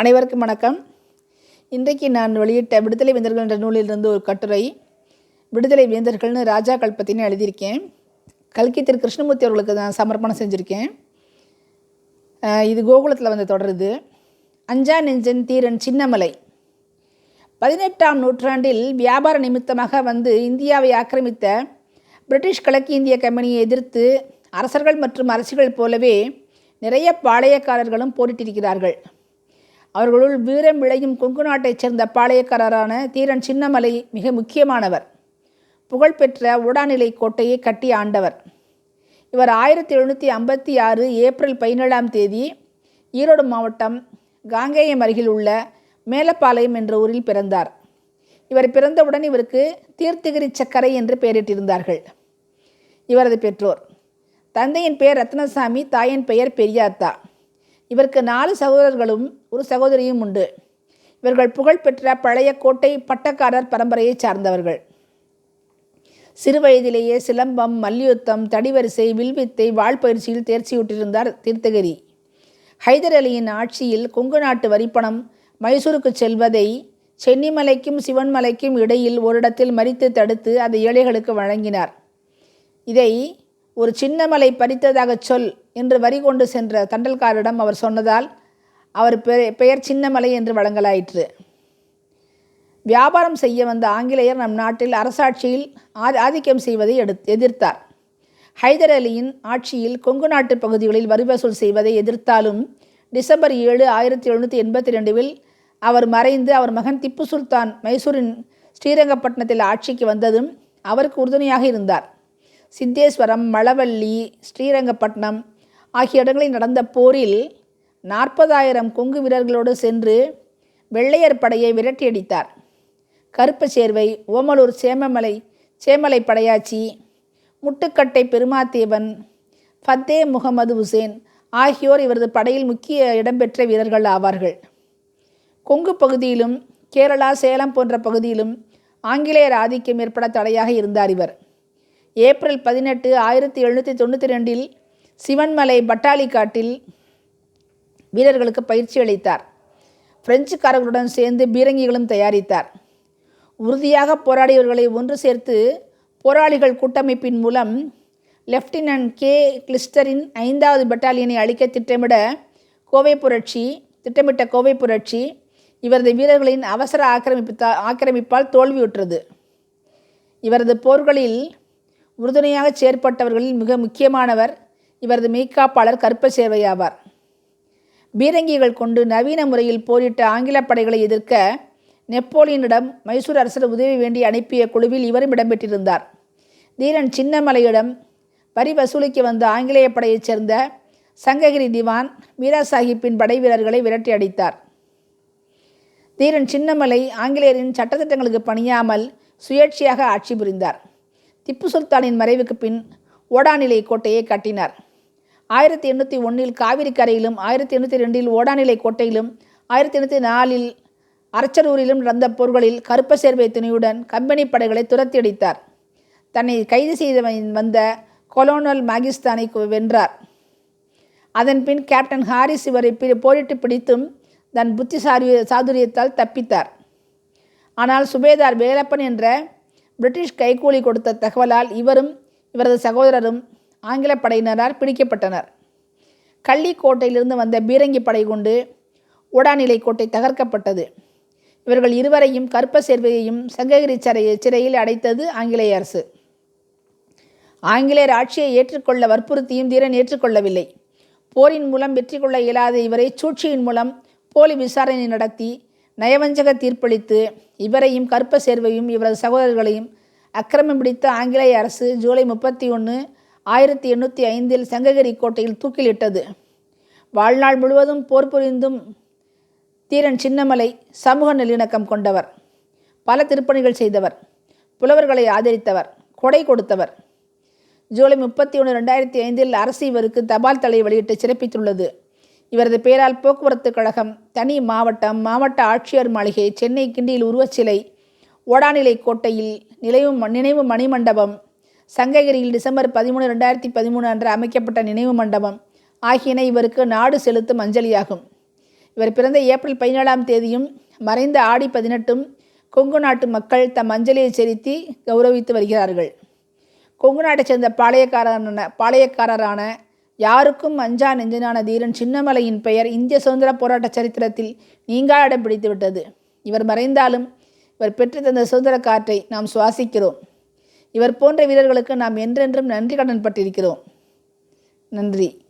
அனைவருக்கும் வணக்கம். இன்றைக்கு நான் வெளியிட்ட விடுதலை வேந்தர்கள் என்ற நூலிலிருந்து ஒரு கட்டுரை விடுதலை வேந்தர்கள்னு ராஜாக்கள் பற்றினு எழுதியிருக்கேன். கல்கி திரு கிருஷ்ணமூர்த்தி அவர்களுக்கு நான் சமர்ப்பணம் செஞ்சுருக்கேன். இது கோகுலத்தில் வந்து தொடருது. அஞ்சா நெஞ்சன் தீரன் சின்னமலை பதினெட்டாம் நூற்றாண்டில் வியாபார நிமித்தமாக வந்து இந்தியாவை ஆக்கிரமித்த பிரிட்டிஷ் கிழக்கு இந்திய கம்பெனியை எதிர்த்து அரசர்கள் மற்றும் அரசிகள் போலவே நிறைய பாளையக்காரர்களும் போரிட்டிருக்கிறார்கள். அவர்களுள் வீரம் விளையும் கொங்கு நாட்டைச் சேர்ந்த பாளையக்காரரான தீரன் சின்னமலை மிக முக்கியமானவர். புகழ்பெற்ற உடாநிலை கோட்டையை கட்டி ஆண்டவர். இவர் ஆயிரத்தி எழுநூற்றி ஐம்பத்தி ஆறு ஏப்ரல் பதினேழாம் தேதி ஈரோடு மாவட்டம் காங்கேயம் அருகில் உள்ள மேலப்பாளையம் என்ற ஊரில் பிறந்தார். இவர் பிறந்தவுடன் இவருக்கு தீர்த்திகிரி சக்கரை என்று பெயரிட்டிருந்தார்கள். இவரது பெற்றோர். தந்தையின் பெயர் ரத்னசாமி தாயின் பெயர் பெரியாத்தா. இவருக்கு நாலு சகோதரர்களும் ஒரு சகோதரியும் உண்டு. இவர்கள் புகழ்பெற்ற பழைய கோட்டை பட்டக்காரர் பரம்பரையைச் சார்ந்தவர்கள். சிறுவயதிலேயே சிலம்பம் மல்யுத்தம் தடிவரிசை வில்வித்தை வாழ்பயிற்சியில் தேர்ச்சியுற்றிருந்தார் தீர்த்தகிரி. ஹைதர் அலியின் ஆட்சியில் கொங்கு நாட்டு வரிப்பணம் மைசூருக்கு செல்வதை சென்னிமலைக்கும் சிவன்மலைக்கும் இடையில் ஓரிடத்தில் மறித்து தடுத்து அதை ஏழைகளுக்கு வழங்கினார். இதை ஒரு சின்னமலை பறித்ததாக பறித்ததாகச் சொல் என்று வரி கொண்டு சென்ற தண்டல்காரிடம் அவர் சொன்னதால் அவர் பெ- பெயர் சின்னமலை என்று வழங்கலாயிற்று. வியாபாரம் செய்ய வந்த ஆங்கிலேயர் நம் நாட்டில் அரசாட்சியில் ஆதி ஆதிக்கம் செய்வதை எடு எதிர்த்தார். ஹைதர் அலியின் ஆட்சியில் கொங்கு நாட்டு பகுதிகளில் வரி வசூல் செய்வதை எதிர்த்தாலும் டிசம்பர் ஏழு ஆயிரத்தி எழுநூற்றி எண்பத்தி ரெண்டுவில் அவர் மறைந்து அவர் மகன் திப்பு சுல்தான் மைசூரின் ஸ்ரீரங்கப்பட்டினத்தில் ஆட்சிக்கு வந்ததும் அவருக்கு உறுதுணையாக இருந்தார். சித்தேஸ்வரம் மழவள்ளி ஸ்ரீரங்கப்பட்டினம் ஆகிய இடங்களில் நடந்த போரில் நாற்பதாயிரம் கொங்கு வீரர்களோடு சென்று வெள்ளையர் படையை விரட்டியடித்தார். கருப்பச்சேர்வை ஓமலூர் சேமமலை சேமலை படையாச்சி முட்டுக்கட்டை பெருமாத்தேவன் ஃபத்தே முகமது உசேன் ஆகியோர் இவரது படையில் முக்கிய இடம்பெற்ற வீரர்கள் ஆவார்கள். கொங்கு பகுதியிலும் கேரளா சேலம் போன்ற பகுதியிலும் ஆங்கிலேயர் ஆதிக்கம் ஏற்பட தடையாக இருந்தார் இவர். ஏப்ரல் பதினெட்டு ஆயிரத்தி எழுநூற்றி தொண்ணூற்றி ரெண்டில் சிவன்மலை பட்டாளி காட்டில் வீரர்களுக்கு பயிற்சி அளித்தார். பிரெஞ்சுக்காரர்களுடன் சேர்ந்து பீரங்கிகளும் தயாரித்தார். உறுதியாக போராடியவர்களை ஒன்று சேர்த்து போராளிகள் கூட்டமைப்பின் மூலம் லெப்டினன்ட் கே. கிளிஸ்டரின் ஐந்தாவது பட்டாலியனை அழிக்க திட்டமிட கோவை புரட்சி திட்டமிட்ட கோவை புரட்சி இவரது வீரர்களின் அவசர ஆக்கிரமிப்பு ஆக்கிரமிப்பால் தோல்வியுற்றது. இவரது போர்களில் உறுதுணையாக செயற்பட்டவர்களில் மிக முக்கியமானவர் இவரது மெய்க்காப்பாளர் கருப்பசேர்வை ஆவார் பீரங்கிகள் கொண்டு நவீன முறையில் போரிட்ட ஆங்கில படைகளை எதிர்க்க நெப்போலியனிடம் மைசூர் அரசர் உதவி வேண்டி அனுப்பிய குழுவில் இவரும் இடம்பெற்றிருந்தார். தீரன் சின்னமலையிடம் வரி வசூலிக்க வந்த ஆங்கிலேய படையைச் சேர்ந்த சங்ககிரி திவான் மீரா சாஹிப்பின் படை வீரர்களை விரட்டி அடித்தார். தீரன் சின்னமலை ஆங்கிலேயரின் சட்டத்திட்டங்களுக்கு பணியாமல் சுயேட்சையாக ஆட்சி புரிந்தார். திப்பு சுல்தானின் மறைவுக்கு பின் ஓடாநிலை கோட்டையை கட்டினார். ஆயிரத்தி எண்ணூற்றி ஒன்றில் காவிரி கரையிலும் ஆயிரத்தி எண்ணூற்றி ரெண்டில் ஓடாநிலை கோட்டையிலும் ஆயிரத்தி எண்ணூற்றி நாலில் அரச்சரூரிலும் நடந்த போர்களில் கருப்பசேர்வை துணியுடன் கம்பெனி படைகளை துரத்தியடித்தார் தன்னை கைது செய்த வந்த கொலோனல் மாகிஸ்தானை வென்றார். அதன்பின் கேப்டன் ஹாரிஸ் இவரை பி- போரிட்டு பிடித்தும் தன் புத்திசாரி சாதுரியத்தால் தப்பித்தார். ஆனால் சுபேதார் வேலப்பன் என்ற பிரிட்டிஷ் கைக்கூலி கொடுத்த தகவலால் இவரும் இவரது சகோதரரும் ஆங்கில படையினரால் பிடிக்கப்பட்டனர். கள்ளிக்கோட்டையிலிருந்து வந்த பீரங்கி படை கொண்டு ஓடாநிலை கோட்டை தகர்க்கப்பட்டது. இவர்கள் இருவரையும் கற்ப சேர்வையையும் சங்ககிரி சிறையை சிறையில் அடைத்தது ஆங்கிலேய அரசு. ஆங்கிலேயர் ஆட்சியை ஏற்றுக்கொள்ள வற்புறுத்தியும் தீரன் ஏற்றுக்கொள்ளவில்லை. போரின் மூலம் வெற்றி கொள்ள இயலாத இவரை சூழ்ச்சியின் மூலம் போலி விசாரணை நடத்தி நயவஞ்சக தீர்ப்பளித்து இவரையும் கற்ப சேர்வையும் இவரது சகோதரர்களையும் அக்கிரமம் பிடித்த ஆங்கிலேய அரசு ஜூலை முப்பத்தி ஒன்று ஆயிரத்தி எண்ணூற்றி ஐந்தில் சங்ககிரி கோட்டையில் தூக்கிலிட்டது. வாழ்நாள் முழுவதும் போர் புரிந்தும் தீரன் சின்னமலை சமூக நல்லிணக்கம் கொண்டவர். பல திருப்பணிகள் செய்தவர். புலவர்களை ஆதரித்தவர். கொடை கொடுத்தவர். ஜூலை முப்பத்தி ஒன்று ரெண்டாயிரத்தி ஐந்தில் அரசு இவருக்கு தபால் தலை வெளியிட்டு சிறப்பித்துள்ளது. இவரது பெயரால் போக்குவரத்து கழகம் தனி மாவட்டம் மாவட்ட ஆட்சியர் மாளிகை சென்னை கிண்டியில் உருவச்சிலை ஓடாநிலை கோட்டையில் நினைவு நினைவு மணிமண்டபம் சங்ககிரியில் டிசம்பர் பதிமூணு ரெண்டாயிரத்தி பதிமூணு அன்று அமைக்கப்பட்ட நினைவு மண்டபம் ஆகியன இவருக்கு நாடு செலுத்தும் அஞ்சலியாகும். இவர் பிறந்த ஏப்ரல் பதினேழாம் தேதியும் மறைந்த ஆடி பதினெட்டும் கொங்கு நாட்டு மக்கள் தம் அஞ்சலியை செலுத்தி கௌரவித்து வருகிறார்கள். கொங்கு நாட்டைச் சேர்ந்த பாளையக்காரரான பாளையக்காரரான யாருக்கும் அஞ்சா நெஞ்சனான தீரன் சின்னமலையின் பெயர் இந்திய சுதந்திர போராட்ட சரித்திரத்தில் நீங்கா இடம் பிடித்து விட்டது. இவர் மறைந்தாலும் இவர் பெற்று தந்த சுதந்திர காற்றை நாம் சுவாசிக்கிறோம். இவர் போன்ற வீரர்களுக்கு நாம் என்றென்றும் நன்றி கடன் பட்டிருக்கிறோம். நன்றி.